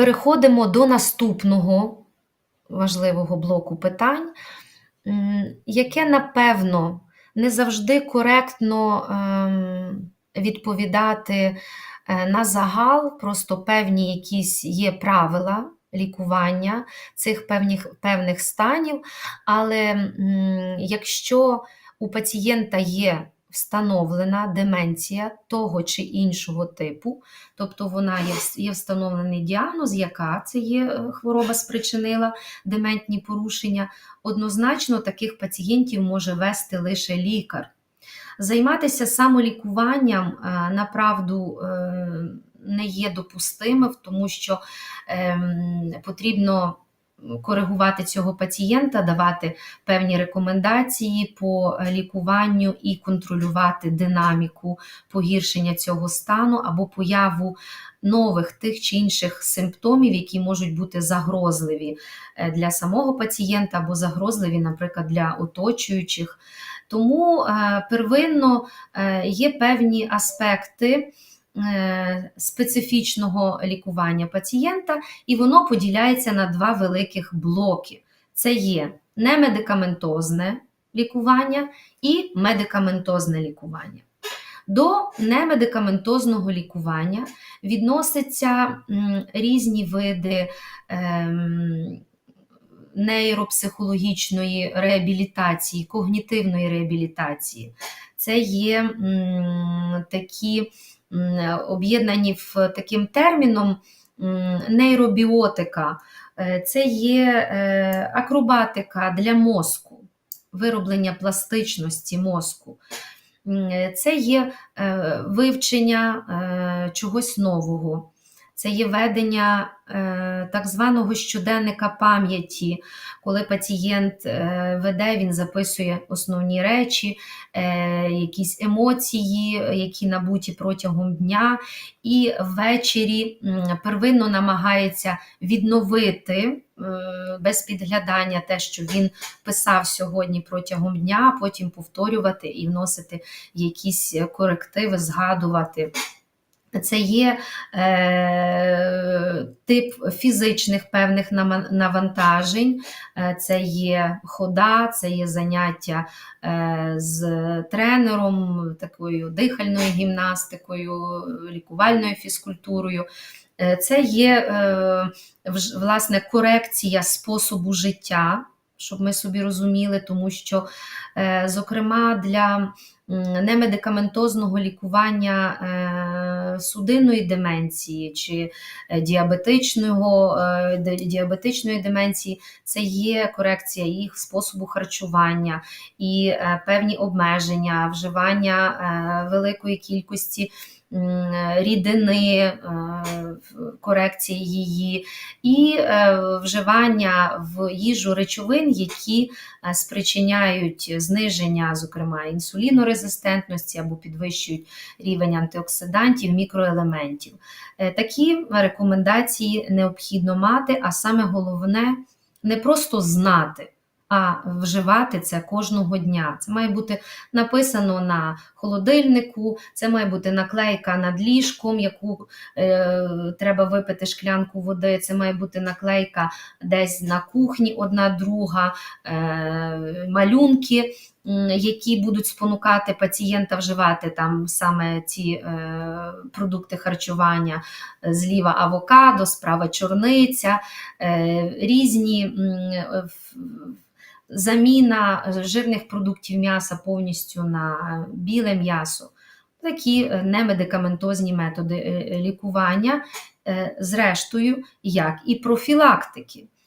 переходимо до наступного важливого блоку питань, яке, напевно, не завжди коректно ем, відповідати е, на загал, просто певні якісь є правила лікування цих певних, певних станів. Але м, якщо у пацієнта є встановлена деменція того чи іншого типу, тобто вона є, є встановлений діагноз, яка це є е, хвороба спричинила дементні порушення, однозначно таких пацієнтів може вести лише лікар. Займатися самолікуванням, е, направду, е, не є допустимим, тому що ем, потрібно коригувати цього пацієнта, давати певні рекомендації по лікуванню і контролювати динаміку погіршення цього стану або появу нових тих чи інших симптомів, які можуть бути загрозливі е, для самого пацієнта або загрозливі, наприклад, для оточуючих. Тому е, первинно е, є певні аспекти специфічного лікування пацієнта, і воно поділяється на два великих блоки: це є немедикаментозне лікування і медикаментозне лікування. До немедикаментозного лікування відносяться різні види. Ем, нейропсихологічної реабілітації, когнітивної реабілітації. Це є такі об'єднані в таким терміном нейробіотика, Е, це є е, акробатика для мозку, вироблення пластичності мозку. Це є е, вивчення е, чогось нового це є ведення е, так званого щоденника пам'яті, коли пацієнт е, веде, він записує основні речі, е, якісь емоції, які набуті протягом дня, і ввечері первинно намагається відновити. Без підглядання те, що він писав сьогодні протягом дня, потім повторювати і вносити якісь корективи, згадувати. Це є е, тип фізичних певних навантажень, е, це є хода, це є заняття е, з тренером, такою дихальною гімнастикою, лікувальною фізкультурою. Е, Це є е, власне корекція способу життя, щоб ми собі розуміли, тому що, е, зокрема, для немедикаментозного лікування е, судинної деменції чи е, діабетичного, е, діабетичної деменції, це є корекція їх способу харчування і певні обмеження, вживання великої кількості рідини, корекції її, і вживання в їжу речовин, які спричиняють зниження, зокрема, інсулінорезистентності або підвищують рівень антиоксидантів, мікроелементів. Е, Такі рекомендації необхідно мати, а саме головне не просто знати. А вживати це кожного дня. Це має бути написано на холодильнику, це має бути наклейка над ліжком, яку е, треба випити шклянку води. Це має бути наклейка десь на кухні, одна друга, е, малюнки, які будуть спонукати пацієнта вживати там саме ці е, продукти харчування. Зліва авокадо, справа чорниця, е, різні е, заміна жирних продуктів м'яса повністю на біле м'ясо. Такі е, немедикаментозні методи е, е, лікування, е, зрештою, як і профілактики.